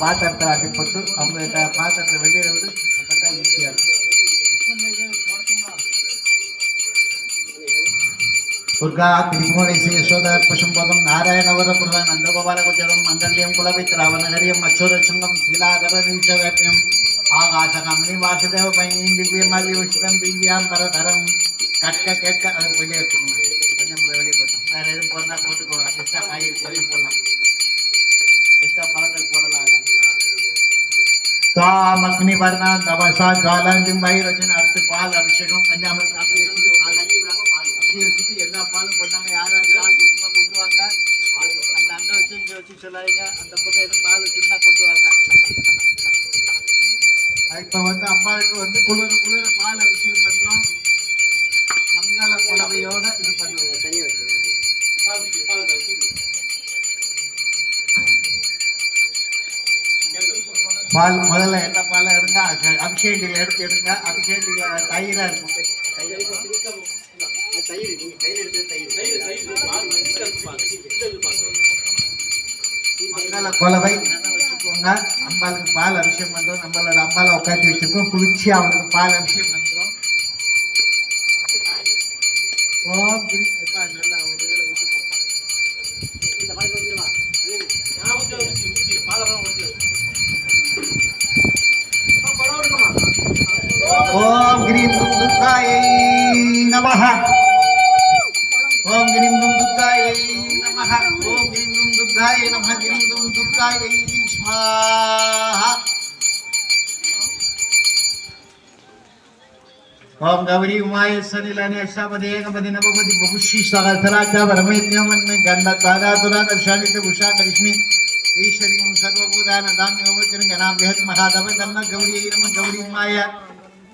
பாத்திரத்தை அடி போட்டு அவங்க பாத்திரத்தை வெளியில விடு அப்பதான் ஈஸியா இருக்கும். துர்கா திரிபுவனேசி யசோதர் பசும்பதம் நாராயணவத பிரதான் நந்தகோபாலகுச்சரம் மங்கல்யம் குலவித்ராவணகரியம் அச்சோரச்சுங்கம் சீலாதரநீச்சவேத்யம் ஆகாசகமணி வாசுதேவ பைனியும் திவ்யமால்யோஷிதம் திவ்யாம் பரதரம் கற்க கேட்க அதை வெளியே எடுத்துக்கணும். கொஞ்சம் வெளியே போட்டு. வேற எதுவும் போடுறா போட்டுக்கோ எக்ஸ்ட்ரா காய்கறி தாம் அக்னி வர்ணா தவசா ஜாலாஞ்சும் பைரஜன் அடுத்து பால் அபிஷேகம் பஞ்சாமிரத் பால் வச்சுட்டு எல்லா பாலும் கொண்டாங்க யார் யார் பால் கொடுக்குமா கொண்டு வாங்க அந்த அங்க வச்சு இங்க வச்சு சொல்லாதீங்க அந்த பக்கம் எதுவும் பால் வச்சுருந்தா கொண்டு வாங்க இப்ப வந்து அம்மாவுக்கு வந்து குளிர குளிர பால் அபிஷேகம் பண்றோம் மங்கள புடவையோட இது பண்ணுவாங்க தனியா பால் முதல்ல என்ன பால் எடுங்க? அபிஷேகத்தில் எடுத்து எடுங்க. அபிஷேகத்தில் தயிராக இருக்கும். மங்கள கொலவை வச்சுக்கோங்க. அம்பாளுக்கு பால் அபிஷேகம் பண்ணுறோம் நம்மளோட அம்பாலை உட்காந்து வச்சுருக்கோம். குளிச்சு அவனுக்கு பால் அபிஷேகம் பண்ணுறோம் ஓம் கிரி நல்லா ஒரு இதில் இதுல இந்த மாதிரி namaha. Om Grim Dum Dukkai Namaha Om Grim Dum Dukkai Namaha Grim Dum Dukkai Swaha Om Gavri Umaya Sanilani Ashtapati Ekapati Namapati Bhushi Sagatharata Paramitya Manme Ganda Tadha Tulata Shalita Bhusha Karishmi Ishari Musarva Bhudana Dhamya Vachirin Ganam Vihat Mahadabha Dhamma Gavri Eirama Gavri Umaya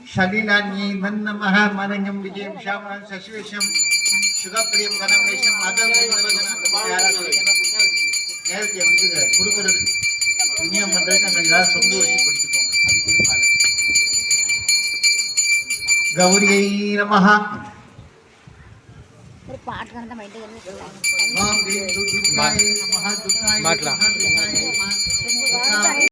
ஷலிலான்யைவன் நமக மதங்கம் விஜயம் ஷாமலம் சசிவேஷம் சுகப்பிரியம் கணவேஷம் மத நேரத்தை விட்டுங்க கொடுக்கறது. புண்ணியம் பண்ணுறதுக்கு நாங்கள் ஏதாவது சொந்த வச்சு படிச்சுப்போம். அதுக்கே பால கௌரியை நமகா மாட்டலாம்